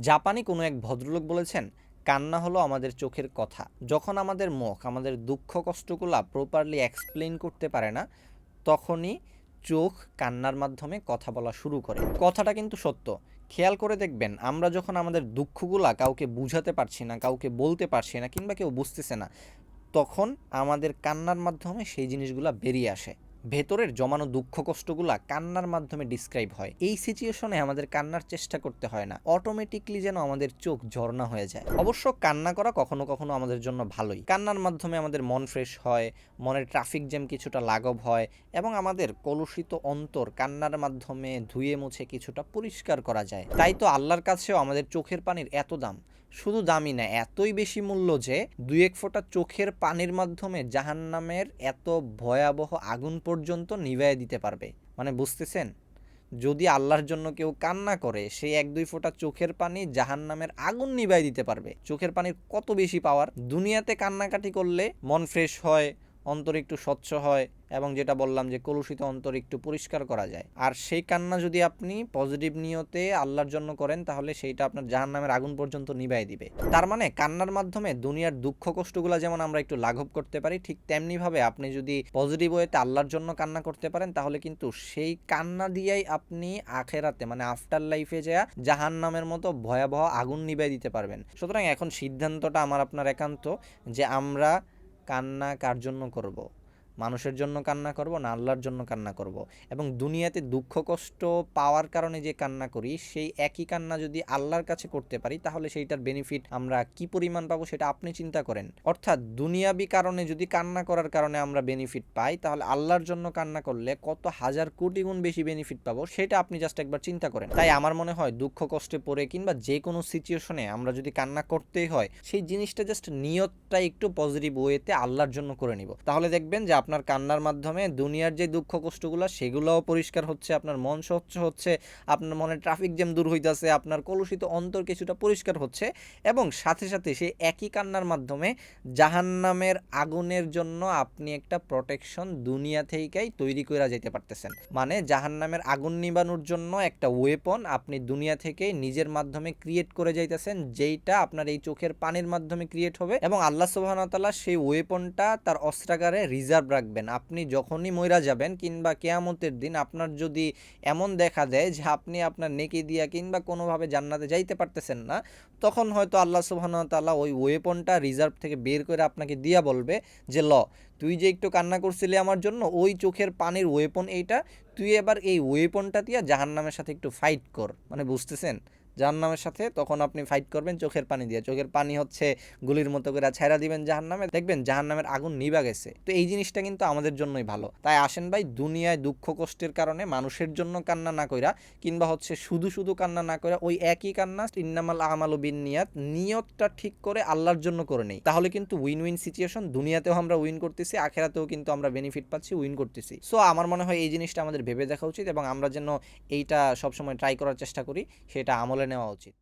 জাপানি কোনো এক ভদ্রলোক বলেছেন, কান্না হলো আমাদের চোখের কথা। যখন আমাদের মুখ, আমাদের দুঃখ, কষ্টগুলা প্রপারলি এক্সপ্লেন করতে পারে না, তখনই চোখ কান্নার মাধ্যমে কথা বলা শুরু করে। কথাটা কিন্তু সত্য। খেয়াল করে দেখবেন, আমরা যখন আমাদের দুঃখগুলা কাউকে বুঝাতে পারছি না, কাউকে বলতে পারছি না, কিংবা কেউ বুঝতেছে না, তখন আমাদের কান্নার মাধ্যমে সেই জিনিসগুলা বেরিয়ে আসে। ভেতরের জমানো দুঃখ কষ্টগুলা কান্নার মাধ্যমে ডিসক্রাইব হয়। এই সিচুয়েশনে আমাদের কান্নার চেষ্টা করতে হয় না। অটোমেটিকলি যেন আমাদের চোখ ঝর্ণা হয়ে যায়। অবশ্য কান্না করা কখনো কখনো আমাদের জন্য ভালোই। কান্নার মাধ্যমে আমাদের মন ফ্রেশ হয়, মনের ট্রাফিক জ্যাম কিছুটা লাঘব হয় এবং আমাদের কলুষিত অন্তর কান্নার মাধ্যমে ধুয়ে মুছে কিছুটা পরিষ্কার করা যায়। তাই তো আল্লাহর কাছেও আমাদের চোখের পানির এত দাম। শুধু দামি না, এতই বেশি মূল্য যে দুই এক ফোঁটা চোখের পানির মাধ্যমে জাহান্নামের এত ভয়াবহ আগুন পর্যন্ত নিভাইয়ে দিতে পারবে। মানে বুঝতেছেন? যদি আল্লাহর জন্য কেউ কান্না করে সেই এক দুই ফোঁটা চোখের পানি জাহান্নামের আগুন নিভাই দিতে পারবে। চোখের পানির কত বেশি পাওয়ার দুনিয়াতে কান্নাকাটি করলে মন ফ্রেশ হয়, অন্তর একটু স্বচ্ছ হয় এবং যেটা বললাম যে কলুষিত অন্তর একটু পরিষ্কার করা যায়। আর সেই কান্না যদি আপনি পজিটিভ নিয়তে আল্লাহর জন্য করেন, তাহলে সেইটা আপনার জাহান নামের আগুন পর্যন্ত নিভাই দিবে। তার মানে কান্নার মাধ্যমে দুনিয়ার দুঃখ কষ্টগুলো যেমন আমরা একটু লাঘব করতে পারি, ঠিক তেমনিভাবে আপনি যদি পজিটিভ ওয়েতে আল্লাহর জন্য কান্না করতে পারেন, তাহলে কিন্তু সেই কান্না দিয়েই আপনি আখেরাতে মানে আফটার লাইফে যা জাহান নামের মতো ভয়াবহ আগুন নিভাই দিতে পারবেন। সুতরাং এখন সিদ্ধান্তটা আমার আপনার একান্ত যে আমরা কান্না কার জন্য করব। মানুষের জন্য কান্না করব, না আল্লাহর জন্য কান্না করব। এবং দুনিয়াতে দুঃখ, কষ্ট পাওয়ার কারণে যে কান্না করি, সেই একই কান্না যদি আল্লাহর কাছে করতে পারি, তাহলে সেইটার বেনিফিট আমরা কি পরিমাণ পাবো সেটা আপনি চিন্তা করেন। অর্থাৎ দুনিয়াবি কারণে যদি কান্না করার কারণে আমরা বেনিফিট পাই, তাহলে আল্লাহর জন্য কান্না করলে কত হাজার কোটি গুণ বেশি বেনিফিট পাবো, সেটা আপনি জাস্ট একবার চিন্তা করেন। তাই আমার মনে হয় দুঃখ, কষ্টে পড়ে কিংবা যে কোনো সিচুয়েশনে আমরা যদি কান্না করতেই হয়, সেই জিনিসটা জাস্ট নিয়তটা একটু পজিটিভ ওয়েতে আল্লাহর জন্য করে নিব। তাহলে দেখবেন যে আপনার কান্নার মাধ্যমে দুনিয়ার যে দুঃখ কষ্টগুলো, সেগুলোও পরিষ্কার হচ্ছে, আপনার মন স্বচ্ছ হচ্ছে, আপনার মনে ট্রাফিক জ্যাম দূর হইতেছে, আপনার কলুষিত অন্তর কিছুটা পরিষ্কার হচ্ছে এবং সাথে সাথে সেই একই কান্নার মাধ্যমে জাহান্নামের আগুনের জন্য আপনি একটা প্রোটেকশন দুনিয়া থেকেই তৈরি করে যেতে পারতেছেন। মানে জাহান্নামের আগুন নিবানোর জন্য একটা ওয়েপন আপনি দুনিয়া থেকেই নিজের মাধ্যমে ক্রিয়েট করে যাইতেছেন, যেইটা আপনার এই চোখের পানির মাধ্যমে ক্রিয়েট হবে এবং আল্লাহ সুবাহতাল্লাহ সেই ওয়েপনটা তার অস্ত্রাগারে রিজার্ভ রাখবেন। আপনি যখনই মইরা যাবেন কিংবা কেয়ামতের দিন আপনার যদি এমন দেখা দেয় যে আপনি আপনার নেকি দিয়া কিংবা কোনোভাবে জান্নাতে যাইতে পারতেছেন না, তখন হয়তো আল্লাহ সুবাহতাল্লাহ ওই ওয়েপনটা রিজার্ভ থেকে বের করে আপনাকে দিয়া বলবে যে, ল, তুই যে একটু কান্না করছিলি আমার জন্য, ওই চোখের পানির ওয়েপন এইটা, তুই এবার এই ওয়েপনটা দিয়া জাহান্নামের সাথে একটু ফাইট কর। মানে বুঝতেছেন? জাহান্নামের সাথে, তখন আপনি ফাইট করবেন চোখের পানি দিয়ে। চোখের পানি হচ্ছে গুলির মতো করে ছেড়া দিবেন জাহান্নামে। দেখবেন জাহান্নামের আগুন নিবা গেছে। তো এই জিনিসটা কিন্তু আমাদের জন্যই ভালো। তাই আসেন ভাই, দুনিয়ায় দুঃখ কষ্টের কারণে মানুষের জন্য কান্না না কইরা, কিংবা হচ্ছে শুধু শুধু কান্না না কইরা ওই একই কান্না ইন্নামাল আমাল বিন নিয়াত নিয়তটা ঠিক করে আল্লাহর জন্য করে নেই। তাহলে কিন্তু উইন উইন সিচুয়েশন দুনিয়াতেও আমরা উইন করতেছি, আখেরাতেও কিন্তু আমরা বেনিফিট পাচ্ছি উইন করতেছি। সো আমার মনে হয় এই জিনিসটা আমাদের ভেবে দেখা উচিত এবং আমরা যেন এইটা সবসময় ট্রাই করার চেষ্টা করি, সেটা আমলে নেওয়া উচিত।